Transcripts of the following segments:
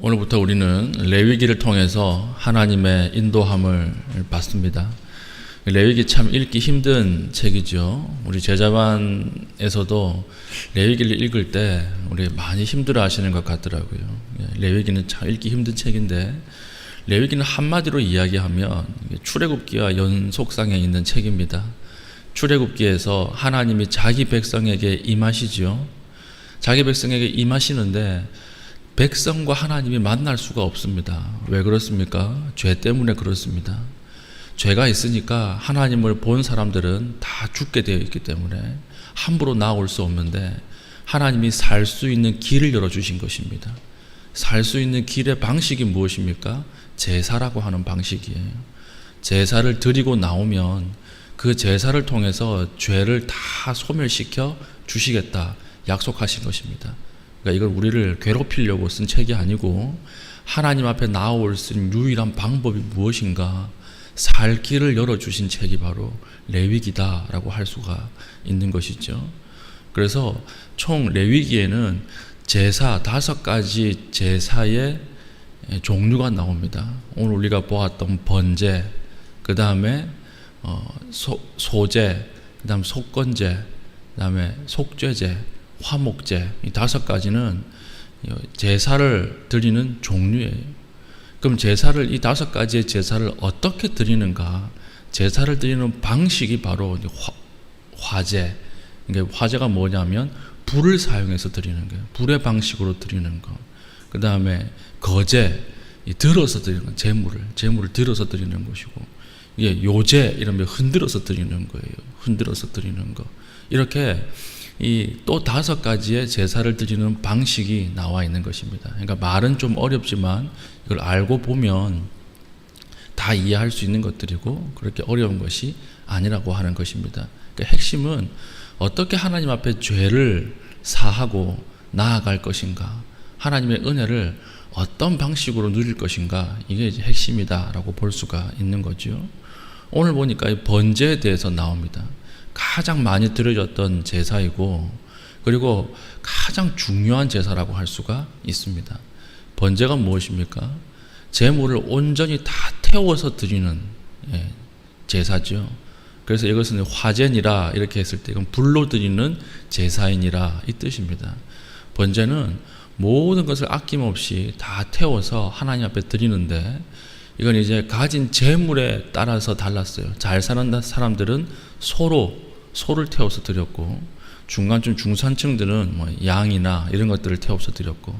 오늘부터 우리는 레위기를 통해서 하나님의 인도함을 받습니다. 레위기 참 읽기 힘든 책이죠. 우리 제자반에서도 레위기를 읽을 때 우리 많이 힘들어 하시는 것 같더라고요. 예, 레위기는 참 읽기 힘든 책인데 레위기는 한마디로 이야기하면 출애굽기와 연속상에 있는 책입니다. 출애굽기에서 하나님이 자기 백성에게 임하시죠. 자기 백성에게 임하시는데 백성과 하나님이 만날 수가 없습니다. 왜 그렇습니까? 죄 때문에 그렇습니다. 죄가 있으니까 하나님을 본 사람들은 다 죽게 되어 있기 때문에 함부로 나올 수 없는데 하나님이 살 수 있는 길을 열어주신 것입니다. 살 수 있는 길의 방식이 무엇입니까? 제사라고 하는 방식이에요. 제사를 드리고 나오면 그 제사를 통해서 죄를 다 소멸시켜 주시겠다 약속하신 것입니다. 그러니까 이걸 우리를 괴롭히려고 쓴 책이 아니고 하나님 앞에 나올 수 있는 유일한 방법이 무엇인가 살 길을 열어주신 책이 바로 레위기다라고 할 수가 있는 것이죠. 그래서 총 레위기에는 제사 다섯 가지 제사의 종류가 나옵니다. 오늘 우리가 보았던 번제, 그 다음에 어, 소, 소제, 그 다음 속건제, 그 다음에 속죄제, 화목제 이 다섯 가지는 제사를 드리는 종류예요. 그럼 제사를 이 다섯 가지의 제사를 어떻게 드리는가? 제사를 드리는 방식이 바로 화, 화제. 이게 화제가 뭐냐면 불을 사용해서 드리는 거예요. 불의 방식으로 드리는 거. 그 다음에 거제, 들어서 드리는 거, 재물을 재물을 들어서 드리는 것이고, 이게 요제 이러면 흔들어서 드리는 거예요. 흔들어서 드리는 거. 이렇게 이 또 다섯 가지의 제사를 드리는 방식이 나와 있는 것입니다. 그러니까 말은 좀 어렵지만 이걸 알고 보면 다 이해할 수 있는 것들이고 그렇게 어려운 것이 아니라고 하는 것입니다. 그러니까 핵심은 어떻게 하나님 앞에 죄를 사하고 나아갈 것인가, 하나님의 은혜를 어떤 방식으로 누릴 것인가 이게 이제 핵심이다라고 볼 수가 있는 거죠. 오늘 보니까 이 번제에 대해서 나옵니다. 가장 많이 드려졌던 제사이고 그리고 가장 중요한 제사라고 할 수가 있습니다. 번제가 무엇입니까? 제물을 온전히 다 태워서 드리는 예, 제사죠. 그래서 이것은 화제니라 이렇게 했을 때 이건 불로 드리는 제사이니라 이 뜻입니다. 번제는 모든 것을 아낌없이 다 태워서 하나님 앞에 드리는데 이건 이제 가진 재물에 따라서 달랐어요. 잘 사는 사람들은 소로 소를 태워서 드렸고 중간쯤 중산층들은 뭐 양이나 이런 것들을 태워서 드렸고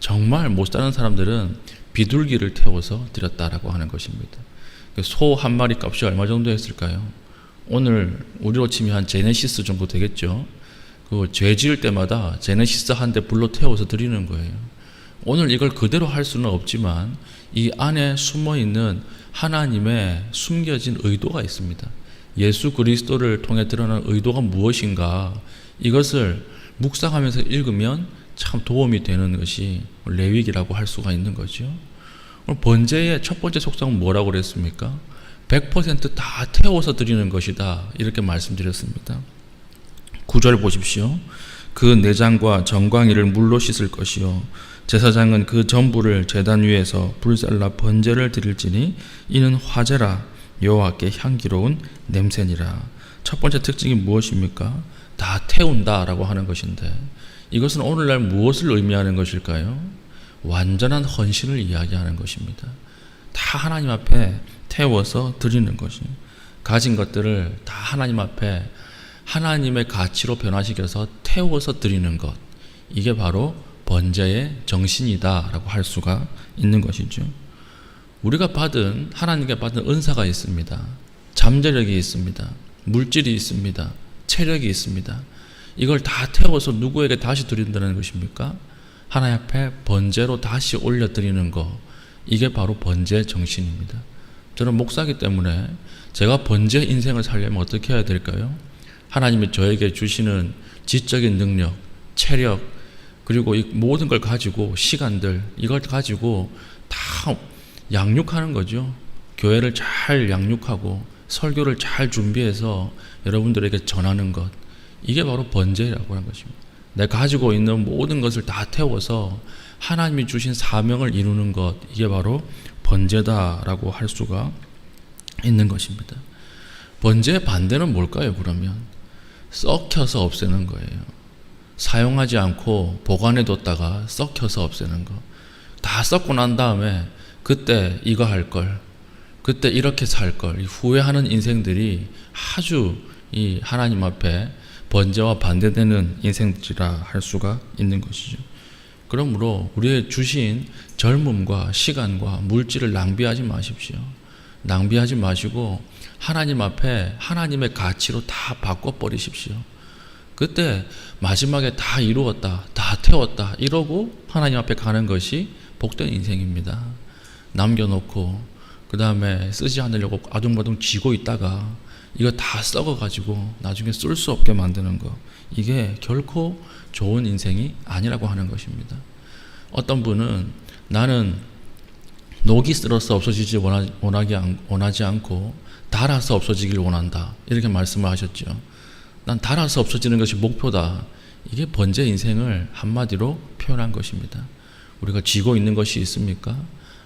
정말 못 사는 사람들은 비둘기를 태워서 드렸다라고 하는 것입니다. 소 한 마리 값이 얼마 정도 했을까요? 오늘 우리로 치면 한 제네시스 정도 되겠죠. 그죄 지을 때마다 제네시스 한 대 불로 태워서 드리는 거예요. 오늘 이걸 그대로 할 수는 없지만 이 안에 숨어 있는 하나님의 숨겨진 의도가 있습니다. 예수 그리스도를 통해 드러난 의도가 무엇인가 이것을 묵상하면서 읽으면 참 도움이 되는 것이 레위기라고 할 수가 있는 거죠. 번제의 첫 번째 속성은 뭐라고 그랬습니까? 100%다 태워서 드리는 것이다. 이렇게 말씀드렸습니다. 9절 보십시오. 그 내장과 정광이를 물로 씻을 것이요. 제사장은 그 전부를 제단 위에서 불살라 번제를 드릴지니 이는 화제라 여호와께 향기로운 냄새니라. 첫 번째 특징이 무엇입니까? 다 태운다라고 하는 것인데 이것은 오늘날 무엇을 의미하는 것일까요? 완전한 헌신을 이야기하는 것입니다. 다 하나님 앞에 태워서 드리는 것이 가진 것들을 다 하나님 앞에 하나님의 가치로 변화시켜서 태워서 드리는 것 이게 바로 번제의 정신이다라고 할 수가 있는 것이죠. 우리가 받은 하나님께 받은 은사가 있습니다. 잠재력이 있습니다. 물질이 있습니다. 체력이 있습니다. 이걸 다 태워서 누구에게 다시 드린다는 것입니까? 하나님 앞에 번제로 다시 올려드리는 거 이게 바로 번제 정신입니다. 저는 목사기 때문에 제가 번제 인생을 살려면 어떻게 해야 될까요? 하나님이 저에게 주시는 지적인 능력, 체력, 그리고 이 모든 걸 가지고 시간들 이걸 가지고 다 양육하는 거죠. 교회를 잘 양육하고 설교를 잘 준비해서 여러분들에게 전하는 것. 이게 바로 번제라고 하는 것입니다. 내가 가지고 있는 모든 것을 다 태워서 하나님이 주신 사명을 이루는 것 이게 바로 번제다라고 할 수가 있는 것입니다. 번제의 반대는 뭘까요? 그러면 썩혀서 없애는 거예요. 사용하지 않고 보관해 뒀다가 썩혀서 없애는 거. 다 썩고 난 다음에 그때 이거 할 걸, 그때 이렇게 살 걸, 후회하는 인생들이 아주 이 하나님 앞에 번제와 반대되는 인생들이라 할 수가 있는 것이죠. 그러므로 우리의 주신 젊음과 시간과 물질을 낭비하지 마십시오. 낭비하지 마시고 하나님 앞에 하나님의 가치로 다 바꿔버리십시오. 그때 마지막에 다 이루었다, 다 태웠다 이러고 하나님 앞에 가는 것이 복된 인생입니다. 남겨놓고 그 다음에 쓰지 않으려고 아둥바둥 쥐고 있다가 이거 다 썩어가지고 나중에 쓸 수 없게 만드는 거 이게 결코 좋은 인생이 아니라고 하는 것입니다. 어떤 분은 나는 녹이 쓸어서 없어지지 원하기, 원하지 않고 달아서 없어지길 원한다 이렇게 말씀을 하셨죠. 난 달아서 없어지는 것이 목표다. 이게 번제 인생을 한마디로 표현한 것입니다. 우리가 쥐고 있는 것이 있습니까?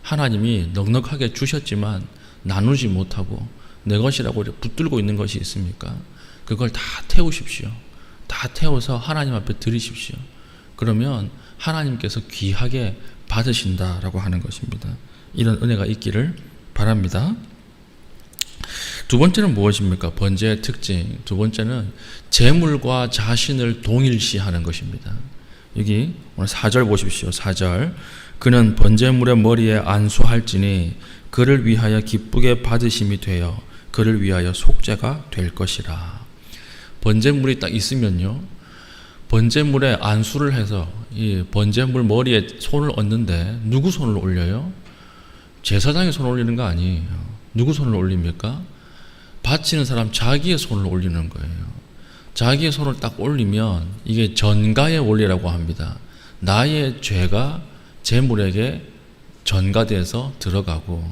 하나님이 넉넉하게 주셨지만 나누지 못하고 내 것이라고 붙들고 있는 것이 있습니까? 그걸 다 태우십시오. 다 태워서 하나님 앞에 드리십시오. 그러면 하나님께서 귀하게 받으신다라고 하는 것입니다. 이런 은혜가 있기를 바랍니다. 두 번째는 무엇입니까? 번제의 특징. 두 번째는 재물과 자신을 동일시하는 것입니다. 여기 오늘 4절 보십시오. 4절. 그는 번제물의 머리에 안수할지니 그를 위하여 기쁘게 받으심이 되어 그를 위하여 속죄가 될 것이라. 번제물이 딱 있으면요. 번제물에 안수를 해서 이 번제물 머리에 손을 얹는데 누구 손을 올려요? 제사장이 손 올리는 거 아니에요. 누구 손을 올립니까? 바치는 사람 자기의 손을 올리는 거예요. 자기의 손을 딱 올리면 이게 전가의 원리라고 합니다. 나의 죄가 재물에게 전가돼서 들어가고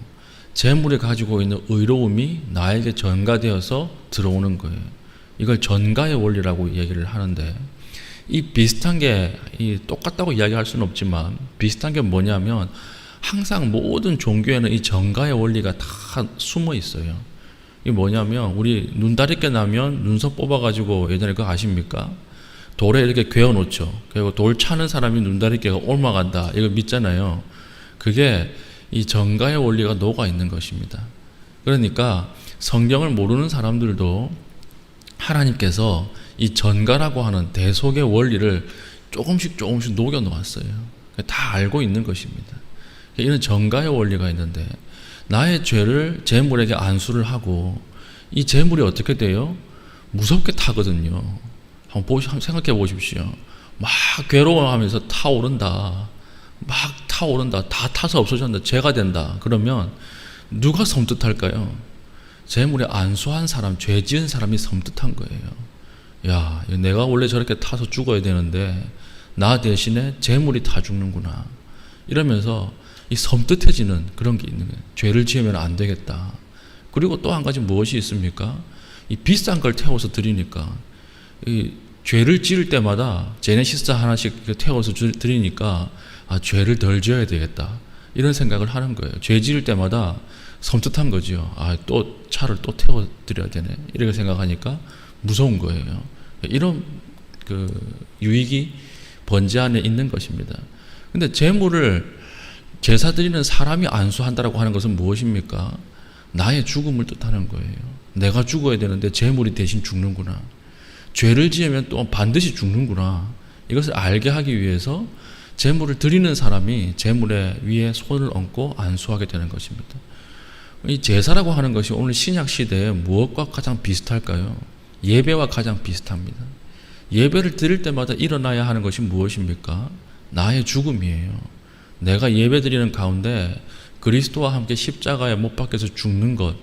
재물이 가지고 있는 의로움이 나에게 전가되어서 들어오는 거예요. 이걸 전가의 원리라고 얘기를 하는데 이 비슷한 게 이 똑같다고 이야기할 수는 없지만 비슷한 게 뭐냐면 항상 모든 종교에는 이 전가의 원리가 다 숨어 있어요. 이게 뭐냐면 우리 눈 다리깨 나면 눈썹 뽑아가지고 예전에 그거 아십니까? 돌에 이렇게 괴어 놓죠. 그리고 돌 차는 사람이 눈다리깨가 옮아간다. 이거 믿잖아요. 그게 이 정가의 원리가 녹아 있는 것입니다. 그러니까 성경을 모르는 사람들도 하나님께서 이 전가라고 하는 대속의 원리를 조금씩 조금씩 녹여 놓았어요. 다 알고 있는 것입니다. 이런 전가의 원리가 있는데 나의 죄를 재물에게 안수를 하고 이 재물이 어떻게 돼요? 무섭게 타거든요. 한번 생각해 보십시오. 막 괴로워하면서 타오른다. 막 타오른다. 다 타서 없어졌다. 죄가 된다. 그러면 누가 섬뜩할까요? 재물에 안수한 사람, 죄 지은 사람이 섬뜩한 거예요. 야, 내가 원래 저렇게 타서 죽어야 되는데 나 대신에 재물이 타 죽는구나. 이러면서 이 섬뜩해지는 그런 게 있는 거예요. 죄를 지으면 안 되겠다. 그리고 또 한 가지 무엇이 있습니까? 이 비싼 걸 태워서 드리니까 이 죄를 지을 때마다 제네시스 하나씩 태워서 드리니까 아 죄를 덜 지어야 되겠다 이런 생각을 하는 거예요. 죄 지을 때마다 섬뜩한 거죠. 아또 차를 또 태워 드려야 되네 이렇게 생각하니까 무서운 거예요. 이런 그 유익이 번제 안에 있는 것입니다. 근데 재물을 제사 드리는 사람이 안수한다라고 하는 것은 무엇입니까? 나의 죽음을 뜻하는 거예요. 내가 죽어야 되는데 재물이 대신 죽는구나. 죄를 지으면 또 반드시 죽는구나. 이것을 알게 하기 위해서 재물을 드리는 사람이 재물의 위에 손을 얹고 안수하게 되는 것입니다. 이 제사라고 하는 것이 오늘 신약 시대에 무엇과 가장 비슷할까요? 예배와 가장 비슷합니다. 예배를 드릴 때마다 일어나야 하는 것이 무엇입니까? 나의 죽음이에요. 내가 예배 드리는 가운데 그리스도와 함께 십자가에 못 박혀서 죽는 것,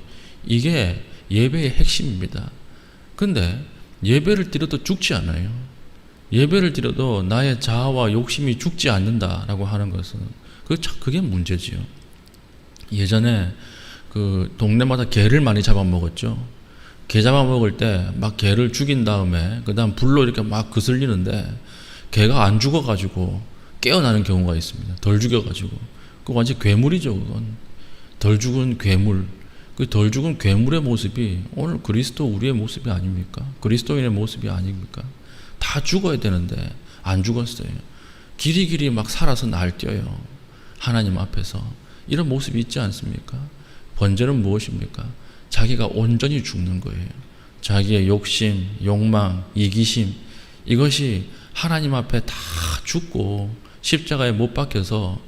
이게 예배의 핵심입니다. 근데 예배를 드려도 죽지 않아요. 예배를 드려도 나의 자아와 욕심이 죽지 않는다라고 하는 것은 그 그게 문제지요. 예전에 그 동네마다 개를 많이 잡아먹었죠. 개 잡아먹을 때 막 개를 죽인 다음에 그다음 불로 이렇게 막 그슬리는데 개가 안 죽어가지고 깨어나는 경우가 있습니다. 덜 죽여가지고 그 완전 괴물이죠. 그건 덜 죽은 괴물. 그 덜 죽은 괴물의 모습이 오늘 그리스도 우리의 모습이 아닙니까? 그리스도인의 모습이 아닙니까? 다 죽어야 되는데 안 죽었어요. 길이 길이 막 살아서 날뛰어요. 하나님 앞에서 이런 모습이 있지 않습니까? 번제는 무엇입니까? 자기가 온전히 죽는 거예요. 자기의 욕심, 욕망, 이기심 이것이 하나님 앞에 다 죽고 십자가에 못 박혀서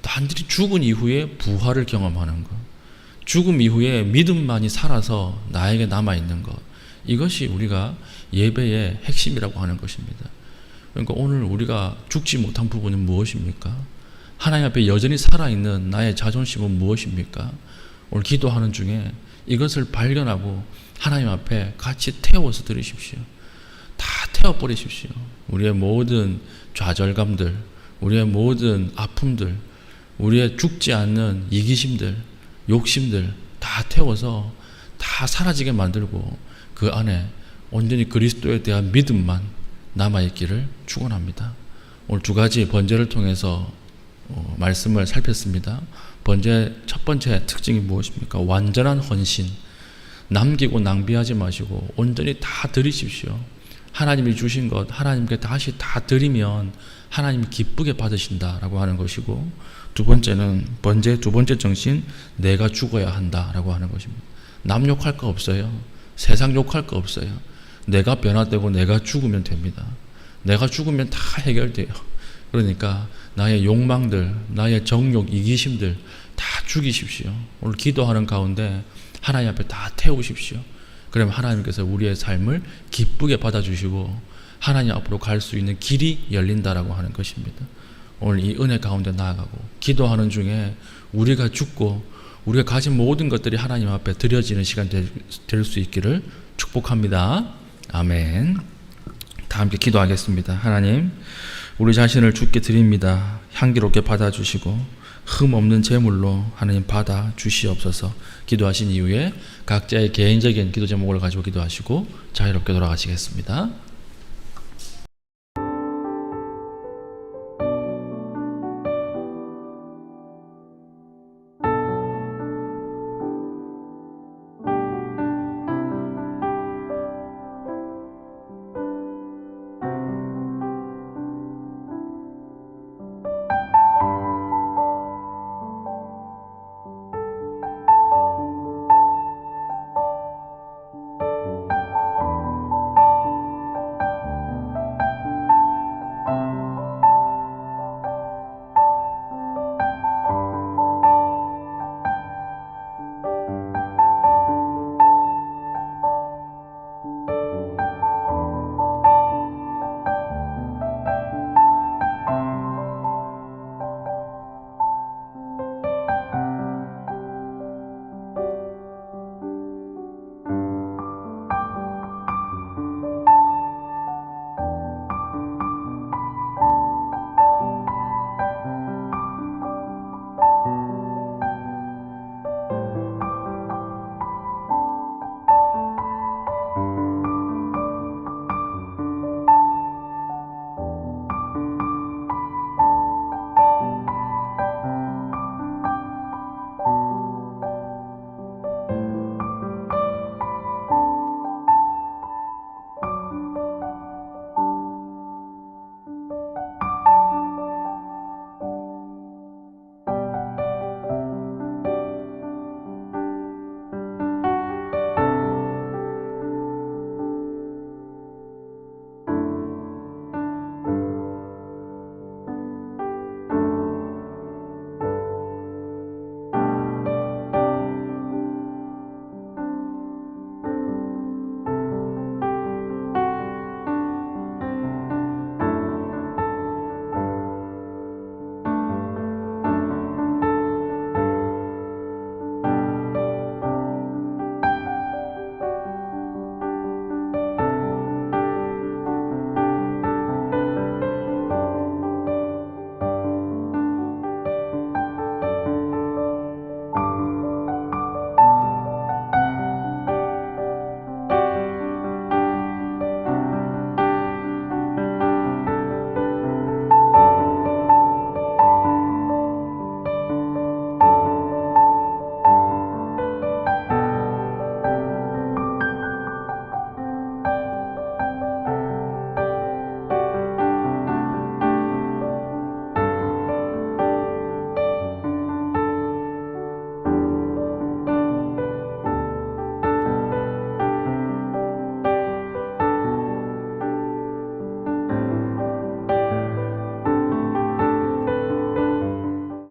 단지 죽은 이후에 부활을 경험하는 것. 죽음 이후에 믿음만이 살아서 나에게 남아 있는 것. 이것이 우리가 예배의 핵심이라고 하는 것입니다. 그러니까 오늘 우리가 죽지 못한 부분은 무엇입니까? 하나님 앞에 여전히 살아있는 나의 자존심은 무엇입니까? 오늘 기도하는 중에 이것을 발견하고 하나님 앞에 같이 태워서 드리십시오. 다 태워버리십시오. 우리의 모든 좌절감들, 우리의 모든 아픔들, 우리의 죽지 않는 이기심들, 욕심들 다 태워서 다 사라지게 만들고 그 안에 온전히 그리스도에 대한 믿음만 남아있기를 축원합니다. 오늘 두 가지 번제를 통해서 어, 말씀을 살폈습니다. 번제 첫 번째 특징이 무엇입니까? 완전한 헌신. 남기고 낭비하지 마시고 온전히 다 드리십시오. 하나님이 주신 것 하나님께 다시 다 드리면 하나님이 기쁘게 받으신다라고 하는 것이고 두 번째는 번제 두 번째 정신 내가 죽어야 한다라고 하는 것입니다. 남 욕할 거 없어요. 세상 욕할 거 없어요. 내가 변화되고 내가 죽으면 됩니다. 내가 죽으면 다 해결돼요. 그러니까 나의 욕망들, 나의 정욕, 이기심들 다 죽이십시오. 오늘 기도하는 가운데 하나님 앞에 다 태우십시오. 그러면 하나님께서 우리의 삶을 기쁘게 받아주시고 하나님 앞으로 갈 수 있는 길이 열린다라고 하는 것입니다. 오늘 이 은혜 가운데 나아가고 기도하는 중에 우리가 죽고 우리가 가진 모든 것들이 하나님 앞에 드려지는 시간 될 수 있기를 축복합니다. 아멘. 다 함께 기도하겠습니다. 하나님, 우리 자신을 주께 드립니다. 향기롭게 받아주시고 흠 없는 제물로 하나님 받아 주시옵소서. 기도하신 이후에 각자의 개인적인 기도 제목을 가지고 기도하시고 자유롭게 돌아가시겠습니다.